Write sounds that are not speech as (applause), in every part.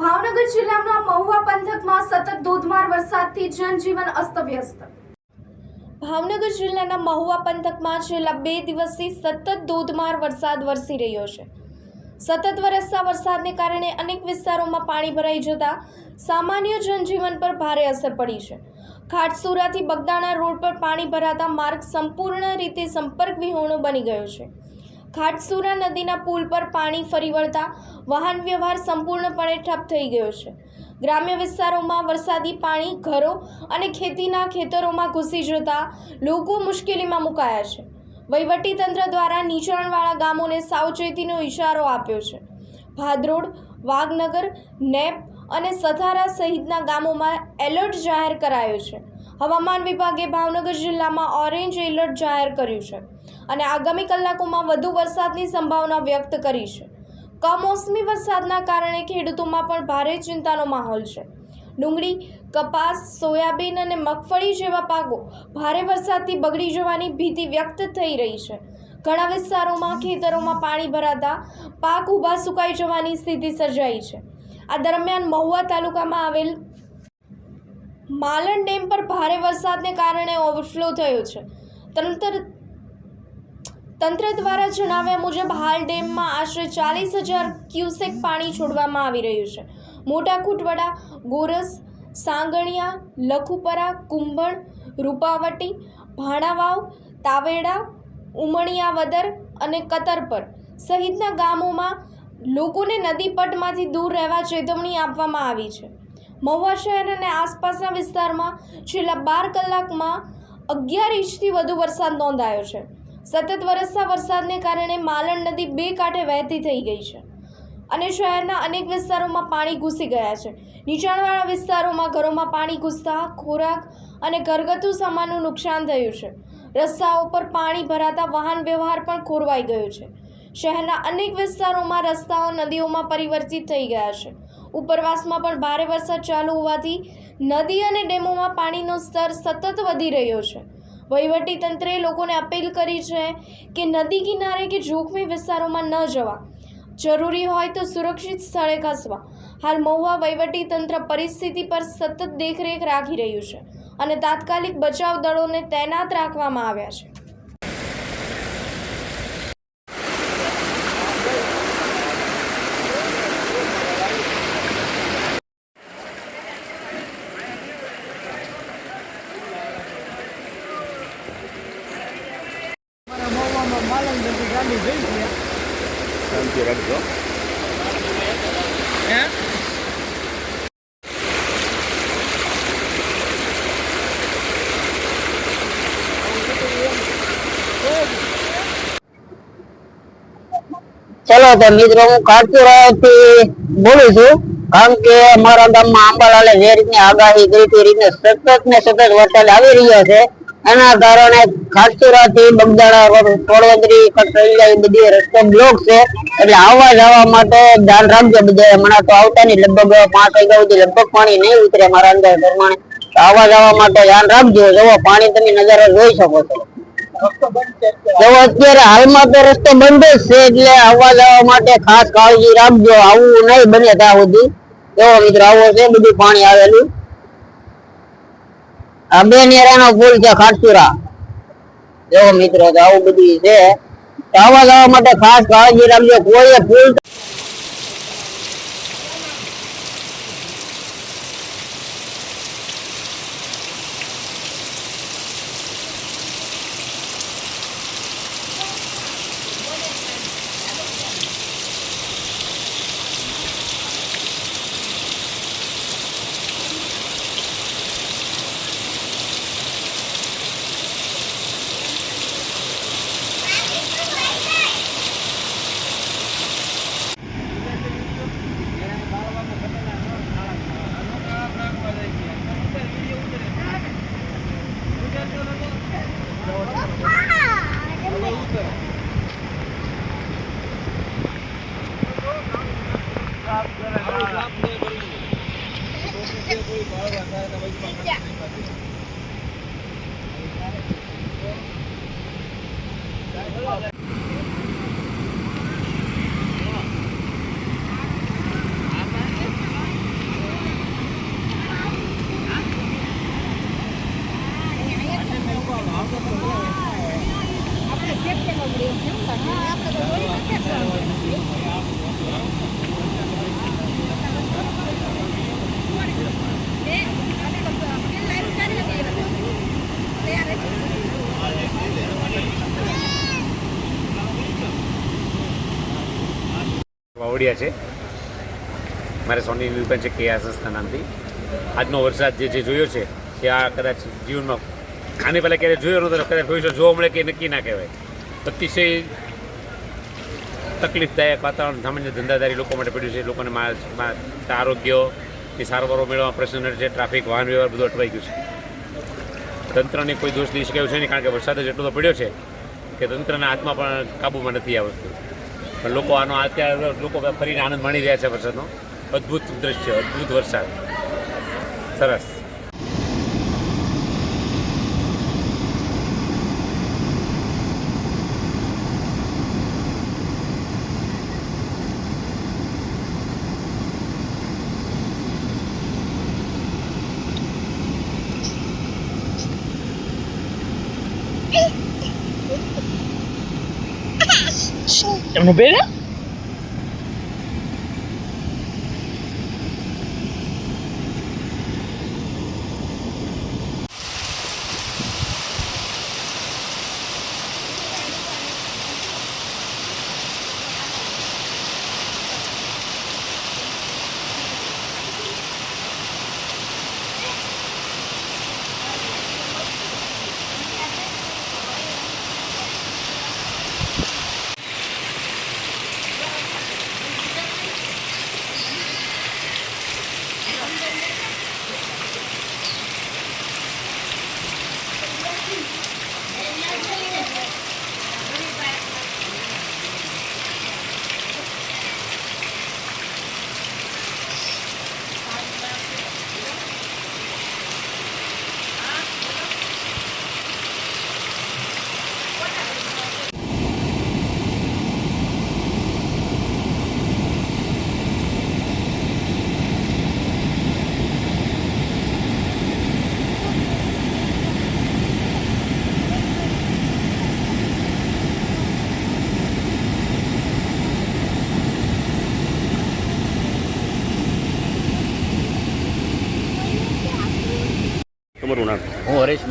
ભાવનગર જિલ્લાના મહુવા પંથકમાં સતત ધોધમાર વરસાદથી જનજીવન અસ્તવ્યસ્ત. ભાવનગર જિલ્લાના મહુવા પંથકમાં છેલ્લા બે દિવસથી સતત ધોધમાર વરસાદ વરસી રહ્યો છે. સતત વરસતા વરસાદને કારણે અનેક વિસ્તારોમાં પાણી ભરાઈ જતા સામાન્ય જનજીવન પર ભારે અસર પડી છે. ખાટસુરાથી બગદાણા રોડ પર પાણી ભરાતા માર્ગ સંપૂર્ણ રીતે સંપર્ક વિહોણો બની ગયો છે. ખાટસુરા નદીના પુલ પર પાણી ફરી વળતા વાહન વ્યવહાર સંપૂર્ણપણે ઠપ થઈ ગયો છે. ગ્રામ્ય વિસ્તારોમાં વરસાદી પાણી, ઘરો અને ખેતીના ખેતરોમાં ઘૂસી જતા લોકો મુશ્કેલીમાં મુકાયા છે. વહીવટીતંત્ર દ્વારા નીચાણવાળા ગામોને સાવચેતીનો ઇશારો આપ્યો છે. ભાદરોડ વાઘનગર, નેપ અને સથારા સહિતના ગામોમાં એલર્ટ જાહેર કરાયો છે. હવામાન વિભાગે ભાવનગર જિલ્લામાં ઓરેન્જ એલર્ટ જાહેર કર્યું છે. અને આગામી કલાકોમાં વધુ વરસાદની સંભાવના વ્યક્ત કરી છે કમોસમી વરસાદના કારણે ખેડૂતોમાં પણ ભારે ચિંતાનો માહોલ છે. ડુંગળી, કપાસ, સોયાબીન અને મગફળી જેવા પાકો ભારે વરસાદથી બગડી જવાની ભીતિ વ્યક્ત થઈ રહી છે. ઘણા વિસ્તારોમાં, ખેતરોમાં પાણી ભરાતા પાક ઊભા સુકાઈ જવાની સ્થિતિ સર્જાઈ છે. આ દરમિયાન મહુવા તાલુકામાં આવેલ માલણ ડેમ પર ભારે વરસાદને કારણે ઓવરફ્લો થયો છે. તંત્ર તંત્ર દ્વારા જણાવ્યા મુજબ, હાલ ડેમમાં આશરે ચાલીસ હજાર ક્યુસેક પાણી છોડવામાં આવી રહ્યું છે. મોટા કુટવડા ગોરસ, સાંગણિયા, લખુપરા, કુંભણ, રૂપાવટી, ભાણાવાવ, તાવેડા, ઉમણિયાવદર અને કતરપર સહિતના ગામોમાં લોકોને નદી પટમાંથી દૂર રહેવા ચેતવણી આપવામાં આવી છે. મહુવા શહેર અને આસપાસના વિસ્તારમાં છેલ્લા બાર કલાકમાં અગિયાર ઇંચથી વધુ વરસાદ નોંધાયો છે. સતત વરસતા વરસાદને કારણે માલણ નદી બે કાંઠે વહેતી થઈ ગઈ છે અને શહેરના અનેક વિસ્તારોમાં પાણી ઘૂસી ગયા છે. નીચાણવાળા વિસ્તારોમાં ઘરોમાં પાણી ઘૂસતા ખોરાક અને ઘરગથ્થુ સામાનનું નુકસાન થયું છે. રસ્તાઓ પર પાણી ભરાતા વાહન વ્યવહાર પણ ખોરવાઈ ગયો છે. શહેરના અનેક વિસ્તારોમાં રસ્તાઓ નદીઓમાં પરિવર્તિત થઈ ગયા છે. ઉપરવાસમાં પણ ભારે વરસાદ ચાલુ હોવાથી નદી અને ડેમોમાં પાણીનો સ્તર સતત વધી રહ્યો છે. વહીવટી તંત્રે લોકોને અપીલ કરી છે કે નદી કિનારે કે જોખમી વિસ્તારોમાં ન જવા. જરૂરી હોય તો સુરક્ષિત સ્થળે ખસવા. હાલ મહુવા વહીવટી તંત્ર પરિસ્થિતિ પર સતત દેખરેખ રાખી રહ્યું છે અને તાત્કાલિક બચાવ દળોને તૈનાત રાખવામાં આવ્યા છે અમારા મહુવામાં માલણ બધી ગાડી ગઈ છે શાંતિ રાખજો ચલો, તો મિત્રો, હું કાટપુરાથી બોલું છું. કારણ કે અમારા ગામમાં આંબાલાલે જે રીતની આગાહી કરી તે રીતને સતત ને સતત વરસાદ આવી રહ્યો છે. એના કારણે ખાટપુરાથી બગદાણા, રોડ પડવંદરી કટરૈયા એ બધી રસ્તો બ્લોક છે. એટલે આવવા જવા માટે ધ્યાન રાખજો બધા હમણાં તો આવતા નહીં લગભગ પાંચ વાગ્યા સુધી લગભગ પાણી નહીં ઉતરે મારા અંદર પ્રમાણે. આવવા જવા માટે ધ્યાન રાખજો. જુઓ, પાણી તમે નજારો જોઈ શકો છો. તો અત્યારે હાલમાં તો રસ્તો બંધ જ છે એટલે આવવા જવા માટે ખાસ કાળજી રાખજો. આવું નહીં બને ત્યાં સુધી. એવો મિત્રો આવો છે? બધું પાણી આવેલું. આ બે નેરાનો પુલ છે ખાટસુરા એવો મિત્રો તો આવું બધું છે. આવવા જવા માટે ખાસ કાળજી રાખજો. કોઈ પુલ Eyvallah. કેવડિયા છે. મારે સોની દુકાન છે કેયા સંસ્થા નામથી. આજનો વરસાદ જે જે જોયો છે તે આ કદાચ જીવનમાં આની પહેલાં ક્યારે જોયો નહોતો કદાચ ભવિષ્ય જોવા મળે કે નક્કી ના કહેવાય. અતિશય તકલીફદાયક વાતાવરણ સામાન્ય ધંધાદારી લોકો માટે પડ્યું છે. લોકોને આરોગ્યની સારવારો મેળવવા પ્રશ્ન છે ટ્રાફિક, વાહન વ્યવહાર બધું અટવાઈ ગયું છે. તંત્રને કોઈ દોષ દઈ શકાયું છે નહીં, કારણ કે વરસાદ જ એટલો તો પડ્યો છે કે તંત્રના હાથમાં પણ કાબૂમાં નથી આ વસ્તુ. પણ લોકો આનો અત્યારે લોકો ફરીને આનંદ માણી રહ્યા છે વરસાદનો. અદ્ભુત દ્રશ્ય, અદ્ભુત વરસાદ. સરસ. (laughs) એમનો બેન તમારું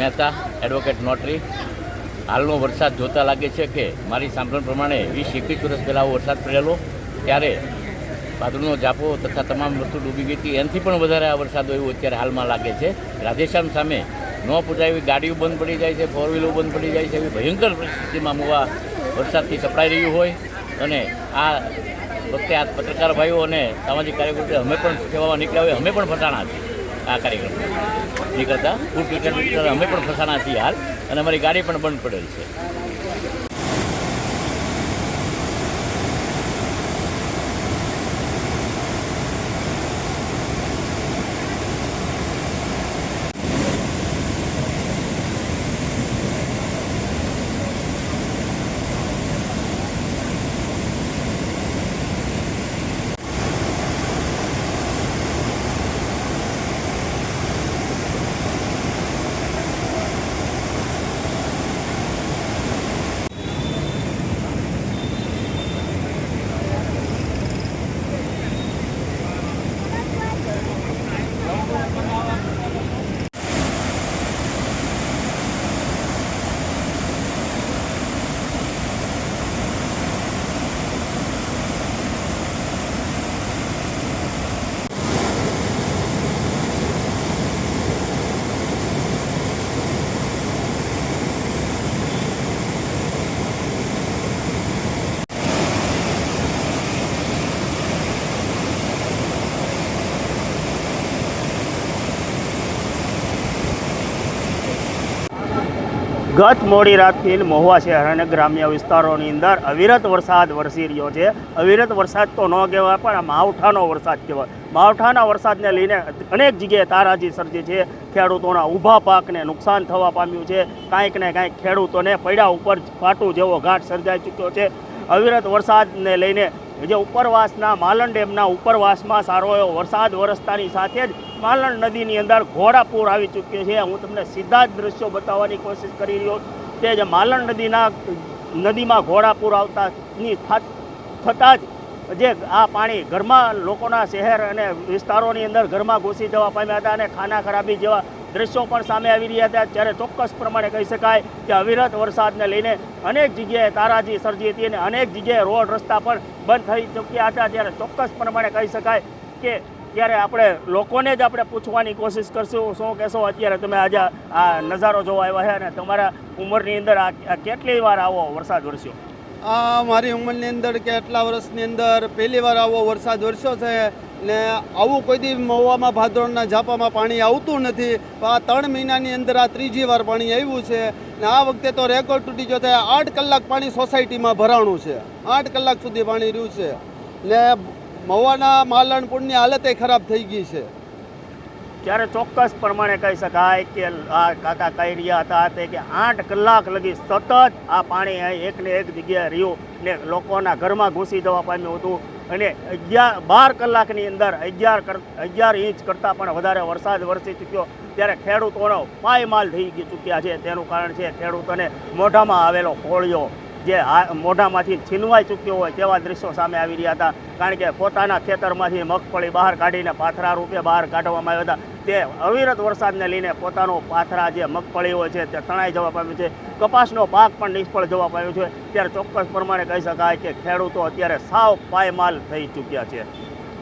હું મહેતા એડવોકેટ નોટરી. હાલનો વરસાદ જોતા લાગે છે કે મારી સાંભળણ પ્રમાણે વીસ એકવીસ વર્ષ પહેલાં વરસાદ પડેલો, ત્યારે ભાદરનો જાપો તથા તમામ વસ્તુ ડૂબી ગઈ હતી. એનાથી પણ વધારે આ વરસાદ એવું અત્યારે હાલમાં લાગે છે. રાધેશ્યામ સામે ન પૂજાય એવી ગાડીઓ બંધ પડી જાય છે ફોર વ્હીલો બંધ પડી જાય છે, એવી ભયંકર પરિસ્થિતિમાં મુવા વરસાદથી સપડાઈ રહ્યું હોય. અને આ વખતે આ પત્રકાર ભાઈઓ અને સામાજિક કાર્યકર્તા અમે પણ સેવામાં નીકળ્યા હોય, અમે પણ ફસાણા છીએ. આ કાર્યક્રમ. નીકળતા ફૂડ ક્રિકેટ અમે પણ છીએ હાલ, અને અમારી ગાડી પણ બંધ પડેલ છે. ગત મોડી રાતથી મહુવા શહેર અને ગ્રામ્ય વિસ્તારોની અંદર અવિરત વરસાદ વરસી રહ્યો છે. અવિરત વરસાદ તો ન કહેવાય, પણ માવઠાનો વરસાદ કહેવાય. માવઠાના વરસાદને લઈને અનેક જગ્યાએ તારાજી સર્જી છે. ખેડૂતોના ઊભા પાકને નુકસાન થવા પામ્યું છે. કાંઈક ને કાંઈક ખેડૂતોને પૈડા ઉપર પાટું જેવો ઘાટ સર્જાઈ ચૂક્યો છે. અવિરત વરસાદને લઈને જે ઉપરવાસના માલણ ડેમના ઉપરવાસમાં સારો એવો વરસાદ વરસતાની સાથે જ માલણ નદીની અંદર ઘોડાપૂર આવી ચૂક્યો છે. હું તમને સીધા જ દ્રશ્યો બતાવવાની કોશિશ કરી રહ્યો તે જ માલણ નદીના નદીમાં ઘોડાપૂર આવતાની થતાં જ જે આ પાણી ઘરમાં લોકોના શહેર અને વિસ્તારોની અંદર ઘરમાં ઘૂસી જવા પામ્યા હતા અને ખાના ખરાબી જેવા દ્રશ્યો પણ સામે આવી રહ્યા હતા ત્યારે ચોક્કસ પ્રમાણે કહી શકાય કે અવિરત વરસાદને લઈને અનેક જગ્યાએ તારાજી સર્જી હતી અને અનેક જગ્યાએ રોડ રસ્તા પણ બંધ થઈ ચૂક્યા હતા. ત્યારે ચોક્કસ પ્રમાણે કહી શકાય કે ત્યારે આપણે લોકોને જ આપણે પૂછવાની કોશિશ કરશું. શું કહેશો? અત્યારે તમે આજે આ નજારો જોવા આવ્યા છે અને તમારા ઉંમરની અંદર આ કેટલી વાર આવો વરસાદ વરસ્યો? આ મારી ઉંમરની અંદર કે આટલા વર્ષની અંદર પહેલી વાર આવો વરસાદ વરસ્યો છે. ને આવું કોઈ દી મહુવામાં ભાદરણના ઝાપામાં પાણી આવતું નથી. આ ત્રણ મહિનાની અંદર આ ત્રીજી વાર પાણી આવ્યું છે. ને આ વખતે તો રેકોર્ડ તૂટી ગયો છે. આઠ કલાક પાણી સોસાયટીમાં ભરાણું છે. આઠ કલાક સુધી પાણી રહ્યું છે. ને મહુવાના માલણપુરની હાલત ખરાબ થઈ ગઈ છે. ત્યારે ચોક્કસ પ્રમાણે કહી શકાય કે આ કાકા કહી રહ્યા હતા તે કે આઠ કલાક લગી સતત આ પાણી એકને એક જગ્યાએ રહ્યું ને લોકોના ઘરમાં ઘૂસી જવા પામ્યું હતું. અને અગિયાર, બાર કલાકની અંદર અગિયાર કર, અગિયાર ઇંચ કરતાં પણ વધારે વરસાદ વરસી ચૂક્યો. ત્યારે ખેડૂતોનો પાયમાલ થઈ ચૂક્યા છે. તેનું કારણ છે ખેડૂતોને મોઢામાં આવેલો કોળિયો. જે મોઢામાંથી છીનવાઈ ચૂક્યો હોય તેવા દ્રશ્યો સામે આવી રહ્યા હતા. કારણ કે પોતાના ખેતરમાંથી મગફળી બહાર કાઢીને પાથરા રૂપે બહાર કાઢવામાં આવ્યા હતા. તે અવિરત વરસાદને લઈને પોતાનો પાથરા જે મગફળી હોય છે તે તણાઈ જવા પામ્યું છે. કપાસનો પાક પણ નિષ્ફળ જવા પામ્યો છે. ત્યારે ચોક્કસ પ્રમાણે કહી શકાય કે ખેડૂતો અત્યારે સાવ પાયમાલ થઈ ચૂક્યા છે.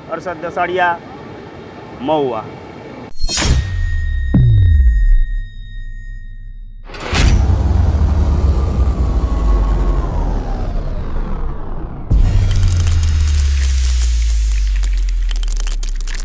હર્ષદ દસાડિયા, મહુવા.